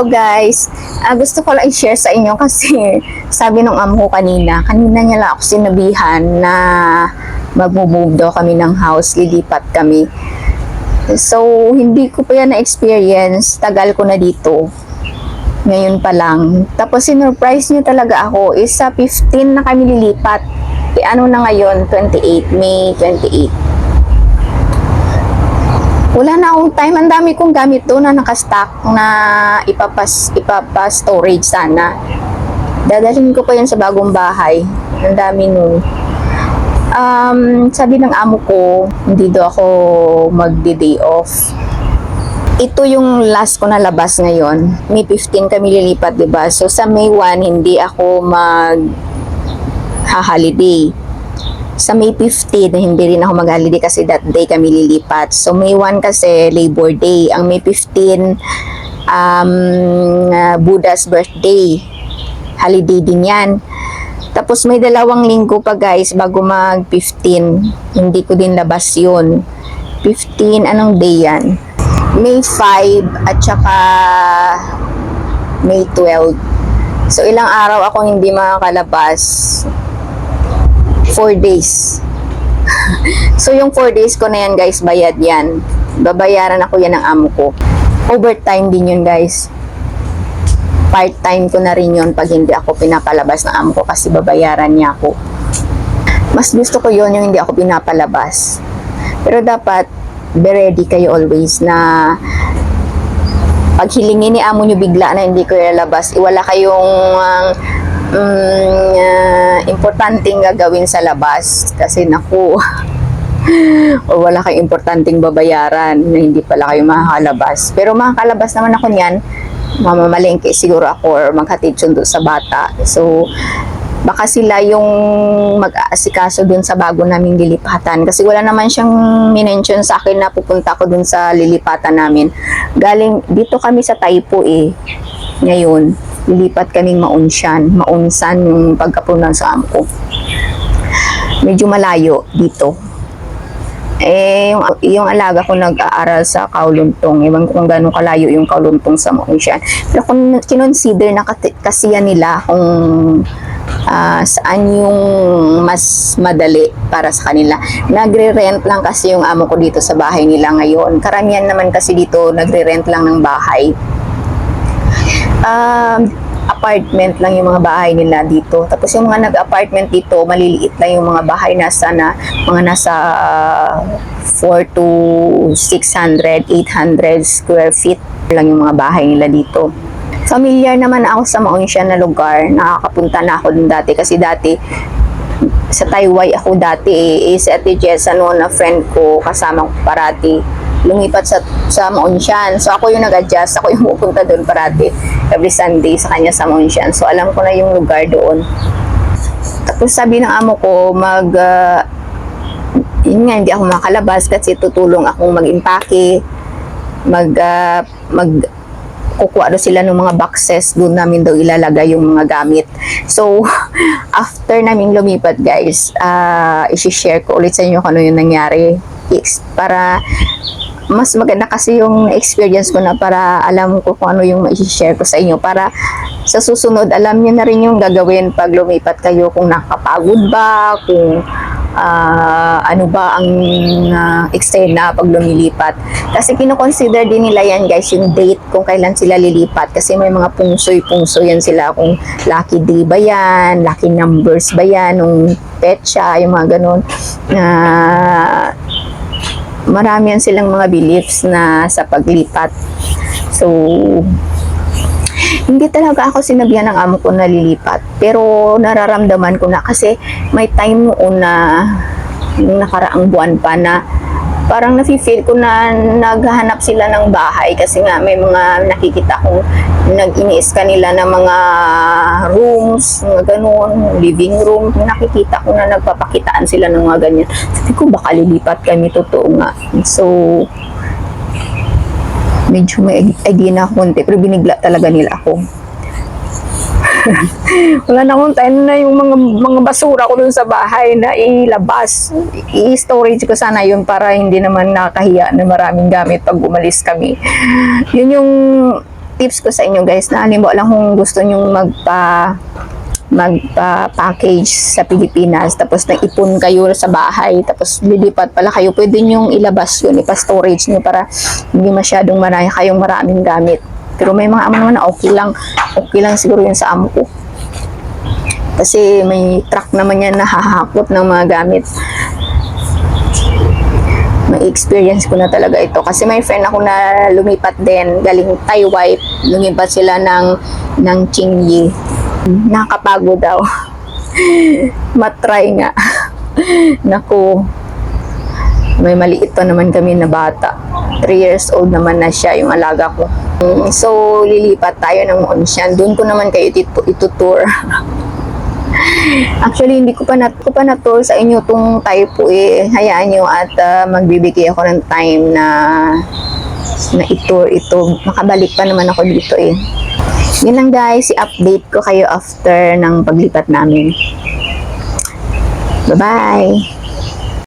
Hello guys! Ah, gusto ko lang i-share sa inyo kasi sabi nung amo ko kanina, kanina niya lang ako sinabihan na mag-move daw kami ng house, lilipat kami. So, hindi ko pa yan na-experience, tagal ko na dito. Ngayon pa lang. Tapos, sinurprise niya talaga ako, is sa 15 na kami lilipat. Eh, ano na ngayon? 28, May 28 wala na akong time. Ang dami kong gamit doon na nakastock na ipapas, ipapas storage sana. Dadalhin ko pa yan sa bagong bahay. Ang dami nun. Um, sabi ng amo ko, hindi daw ako magdi-day off. Ito yung last ko na labas ngayon. May 15 kami lilipat, 'di ba? So sa May 1 hindi ako mag ha-holiday sa May 15, hindi rin ako mag-holiday kasi that day kami lilipat. So, May 1 kasi Labor Day. Ang May 15, um, uh, Buddha's birthday. Holiday din yan. Tapos may dalawang linggo pa guys bago mag 15. Hindi ko din labas yun. 15, anong day yan? May 5 at saka May 12. So ilang araw ako hindi makakalabas. 4 days. so yung 4 days ko na yan guys, bayad yan. Babayaran ako yan ng amo ko. Overtime din yun guys. Part-time ko na rin yun pag hindi ako pinapalabas ng amo ko kasi babayaran niya ako. Mas gusto ko yun yung hindi ako pinapalabas. Pero dapat be ready kayo always na pag hilingin ni amo nyo bigla na hindi ko ilalabas, iwala kayong uh, um, uh, importanteng gagawin sa labas kasi naku o wala kayong importanteng babayaran na hindi pala kayo makakalabas. Pero makakalabas naman ako niyan mamamalengke siguro ako or maghatid sundo sa bata. So baka sila yung mag-aasikaso dun sa bago naming lilipatan. Kasi wala naman siyang minention sa akin na pupunta ko dun sa lilipatan namin. Galing dito kami sa Taipo eh ngayon lilipat kaming maunsyan maunsan yung pagkapunan sa amo ko medyo malayo dito eh, yung, yung alaga ko nag-aaral sa Kauluntong. Ewan ko kung gano'ng kalayo yung Kauluntong sa Maunsyan. Pero kung kinonsider na kat- kasiya nila kung ah, saan yung mas madali para sa kanila. Nagre-rent lang kasi yung amo ko dito sa bahay nila ngayon. Karamihan naman kasi dito nagre-rent lang ng bahay. Um, apartment lang yung mga bahay nila dito. Tapos yung mga nag-apartment dito, maliliit lang yung mga bahay nasa na mga nasa uh, 4 to 600, 800 square feet lang yung mga bahay nila dito. Familiar naman ako sa Maunsyan na lugar. Nakakapunta na ako dun dati kasi dati sa Taiwan ako dati eh, si Ate Jessa noon na friend ko kasama ko parati lumipat sa sa Maunsyan. So ako yung nag-adjust, ako yung pupunta doon parati every Sunday sa kanya sa Maunsyan. So alam ko na yung lugar doon. Tapos sabi ng amo ko mag uh, yun nga, hindi ako makalabas kasi tutulong akong mag-impake, mag, uh, mag kukuha daw sila ng mga boxes, doon namin daw ilalagay yung mga gamit. So, after namin lumipat guys, uh, isi-share ko ulit sa inyo kung ano yung nangyari. Yes, para mas maganda kasi yung experience ko na para alam ko kung ano yung ma-share ko sa inyo. Para sa susunod alam niyo na rin yung gagawin pag lumipat kayo kung nakapagod ba kung uh, ano ba ang uh, eksena pag lumilipat. Kasi kinoconsider din nila yan guys yung date kung kailan sila lilipat. Kasi may mga pungsoy-pungsoy yan sila kung lucky day ba yan lucky numbers ba yan nung petsa yung mga ganun. Na marami yan silang mga beliefs na sa paglipat. So, hindi talaga ako sinabihan ng amo ko na lilipat. Pero nararamdaman ko na kasi may time noon na yung nakaraang buwan pa na parang nafe-feel ko na naghahanap sila ng bahay kasi nga may mga nakikita kong nag-iniis kanila ng mga rooms, mga ganun, living room. Nakikita ko na nagpapakitaan sila ng mga ganyan. Sabi ko, baka lilipat kami, totoo nga. So, medyo may idea na konti, pero binigla talaga nila ako. Wala na akong time na yung mga, mga basura ko dun sa bahay na ilabas. I-storage ko sana yun para hindi naman nakahiya na maraming gamit pag umalis kami. Yun yung tips ko sa inyo guys na halimbawa lang kung gusto nyong magpa magpa-package sa Pilipinas tapos nag-ipon kayo sa bahay tapos lilipat pala kayo pwede nyong ilabas yun ipa-storage nyo para hindi masyadong marami kayong maraming gamit pero may mga amo naman na okay lang okay lang siguro yun sa amo ko. Kasi may truck naman yan na hahakot ng mga gamit. May experience ko na talaga ito. Kasi may friend ako na lumipat din galing Taiwan. Lumipat sila ng ng Qingyi. Nakapagod daw. Matry nga. Naku may maliit pa naman kami na bata 3 years old naman na siya yung alaga ko Mm, so lilipat tayo ng Onshan doon ko naman kayo itutour Actually, hindi ko pa na, ko pa na-tour sa inyo tong typo eh. Hayaan nyo at ah, magbibigay ako ng time na na itour ito. Makabalik pa naman ako dito eh. Yun lang guys, i-update ko kayo after ng paglipat namin. Bye-bye!